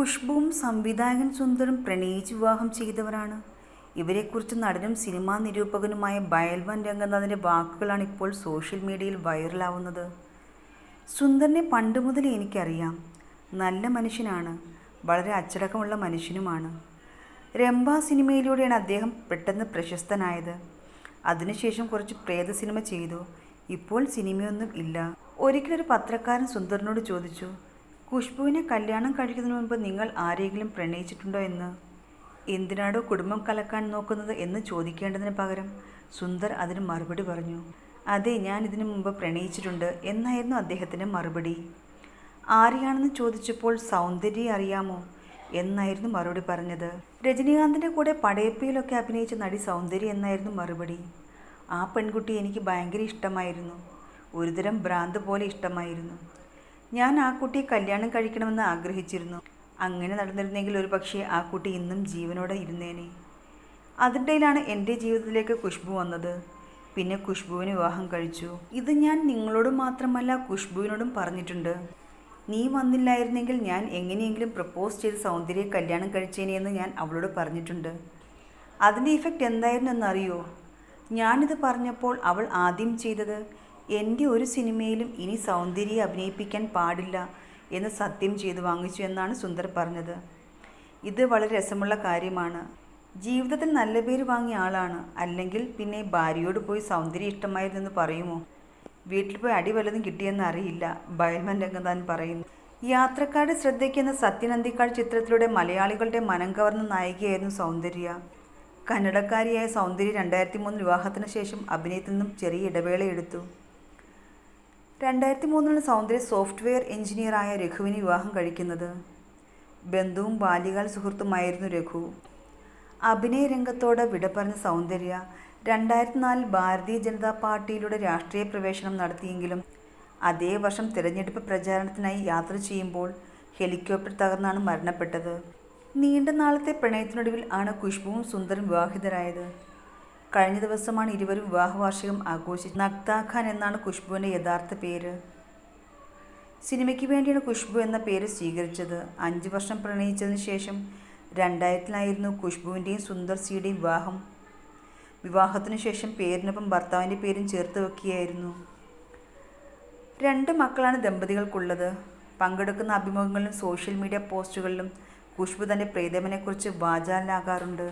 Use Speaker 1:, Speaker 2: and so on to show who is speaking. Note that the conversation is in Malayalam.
Speaker 1: ഖുഷ്ബുവും സംവിധായകൻ സുന്ദറും പ്രണയിച്ച് വിവാഹം ചെയ്തവരാണ്. ഇവരെക്കുറിച്ച് നടനും സിനിമാ നിരൂപകനുമായ ബയൽവൻ രംഗനാഥിന്റെ വാക്കുകളാണ് ഇപ്പോൾ സോഷ്യൽ മീഡിയയിൽ വൈറലാവുന്നത്. സുന്ദറിനെ പണ്ട് മുതൽ എനിക്കറിയാം. നല്ല മനുഷ്യനാണ്. വളരെ അച്ചടക്കമുള്ള മനുഷ്യനുമാണ്. രംഭ സിനിമയിലൂടെയാണ് അദ്ദേഹം പെട്ടെന്ന് പ്രശസ്തനായത്. അതിനുശേഷം കുറച്ച് പ്രേത സിനിമ ചെയ്തു. ഇപ്പോൾ സിനിമയൊന്നും ഇല്ല. ഒരിക്കലൊരു പത്രക്കാരൻ സുന്ദറിനോട് ചോദിച്ചു ഖുഷ്ബുവിനെ കല്യാണം കഴിക്കുന്നതിന് മുൻപ് നിങ്ങൾ ആരെങ്കിലും പ്രണയിച്ചിട്ടുണ്ടോ എന്ന്? എന്തിനാടോ കുടുംബം കലക്കാൻ നോക്കുന്നത് എന്ന് ചോദിക്കേണ്ടതിന് പകരം സുന്ദർ അതിന് മറുപടി പറഞ്ഞു. അതെ ഞാൻ ഇതിനു മുമ്പ് പ്രണയിച്ചിട്ടുണ്ട് എന്നായിരുന്നു അദ്ദേഹത്തിന്റെ മറുപടി. ആരെയാണെന്ന് ചോദിച്ചപ്പോൾ സൗന്ദര്യം അറിയാമോ? എന്നായിരുന്നു മറുപടി പറഞ്ഞത്. രജനീകാന്തിന്റെ കൂടെ പടയപ്പയിലൊക്കെ അഭിനയിച്ച നടി സൗന്ദര്യ എന്നായിരുന്നു മറുപടി. ആ പെൺകുട്ടി എനിക്ക് ഭയങ്കര ഇഷ്ടമായിരുന്നു. ഒരുതരം ഭ്രാന്ത് പോലെ ഇഷ്ടമായിരുന്നു. ഞാൻ ആ കുട്ടിയെ കല്യാണം കഴിക്കണമെന്ന് ആഗ്രഹിച്ചിരുന്നു. അങ്ങനെ നടന്നിരുന്നെങ്കിൽ ഒരു പക്ഷേ ആ കുട്ടി ഇന്നും ജീവനോടെ ഇരുന്നേനെ. അതിനിടയിലാണ് എന്റെ ജീവിതത്തിലേക്ക് ഖുഷ്ബു വന്നത്. പിന്നെ ഖുഷ്ബുവിന് വിവാഹം കഴിച്ചു. ഇത് ഞാൻ നിങ്ങളോട് മാത്രമല്ല ഖുഷ്ബുവിനോടും പറഞ്ഞിട്ടുണ്ട്. നീ വന്നില്ലായിരുന്നെങ്കിൽ ഞാൻ എങ്ങനെയെങ്കിലും പ്രപ്പോസ് ചെയ്ത് സൗന്ദര്യ കല്യാണം കഴിച്ചേനെ എന്ന് ഞാൻ അവളോട് പറഞ്ഞിട്ടുണ്ട്. അതിന്റെ ഇഫക്റ്റ് എന്തായിരുന്നു എന്നറിയോ? ഞാനിത് പറഞ്ഞപ്പോൾ അവൾ ആദ്യം ചെയ്തത് എന്റെ ഒരു സിനിമയിലും ഇനി സൗന്ദര്യം അഭിനയിപ്പിക്കാൻ പാടില്ല എന്ന് സത്യം ചെയ്ത് വാങ്ങിച്ചു എന്നാണ് സുന്ദർ പറഞ്ഞത്. ഇത് വളരെ രസമുള്ള കാര്യമാണ്. ജീവിതത്തിൽ നല്ല പേര് വാങ്ങിയ ആളാണ്. അല്ലെങ്കിൽ പിന്നെ ഭാര്യയോട് പോയി സൗന്ദര്യം ഇഷ്ടമായിരുന്നെന്ന് പറയുമോ? വീട്ടിൽ പോയി അടി വല്ലതും കിട്ടിയെന്ന് അറിയില്ല. ബയൽമൻ രംഗതാൻ പറയുന്നു. യാത്രക്കാരുടെ ശ്രദ്ധയ്ക്കെന്ന സത്യനന്ദിക്കാട് ചിത്രത്തിലൂടെ മലയാളികളുടെ മനം കവർന്ന നായികയായിരുന്നു സൗന്ദര്യ. കന്നഡക്കാരിയായ സൗന്ദര്യ രണ്ടായിരത്തി മൂന്ന് വിവാഹത്തിന് ശേഷം അഭിനയത്തിൽ നിന്നും ചെറിയ ഇടവേള എടുത്തു. രണ്ടായിരത്തി മൂന്നിലാണ് സൗന്ദര്യ സോഫ്റ്റ്വെയർ എഞ്ചിനീയറായ രഘുവിന് വിവാഹം കഴിക്കുന്നത്. ബന്ധുവും ബാല്യകാല സുഹൃത്തുമായിരുന്നു രഘു. അഭിനയ രംഗത്തോട് വിട പറഞ്ഞ സൗന്ദര്യ രണ്ടായിരത്തി നാലിൽ ഭാരതീയ ജനതാ പാർട്ടിയിലൂടെ രാഷ്ട്രീയ പ്രവേശനം നടത്തിയെങ്കിലും അതേ വർഷം തിരഞ്ഞെടുപ്പ് പ്രചാരണത്തിനായി യാത്ര ചെയ്യുമ്പോൾ ഹെലികോപ്റ്റർ തകർന്നാണ് മരണപ്പെട്ടത്. നീണ്ട നാളത്തെ പ്രണയത്തിനൊടുവിൽ ആണ് ഖുഷ്ബുവും സുന്ദറും വിവാഹിതരായത്. കഴിഞ്ഞ ദിവസമാണ് ഇരുവരും വിവാഹവാർഷികം ആഘോഷിച്ചത്. നക്ത ഖാൻ എന്നാണ് ഖുഷ്ബുവിന്റെ യഥാർത്ഥ പേര്. സിനിമയ്ക്ക് വേണ്ടിയാണ് ഖുഷ്ബു എന്ന പേര് സ്വീകരിച്ചത്. അഞ്ച് വർഷം പ്രണയിച്ചതിന് ശേഷം രണ്ടായിരത്തിലായിരുന്നു ഖുഷ്ബുവിന്റെയും സുന്ദർ സിയുടെയും വിവാഹം. വിവാഹത്തിനു ശേഷം പേരിനൊപ്പം ഭർത്താവിന്റെ പേരും ചേർത്ത് വെക്കുകയായിരുന്നു. രണ്ട് മക്കളാണ് ദമ്പതികൾക്കുള്ളത്. പങ്കെടുക്കുന്ന അഭിമുഖങ്ങളിലും സോഷ്യൽ മീഡിയ പോസ്റ്റുകളിലും ഖുഷ്ബു തന്റെ പ്രിയതമനെക്കുറിച്ച് വാചാലാകാറുണ്ട്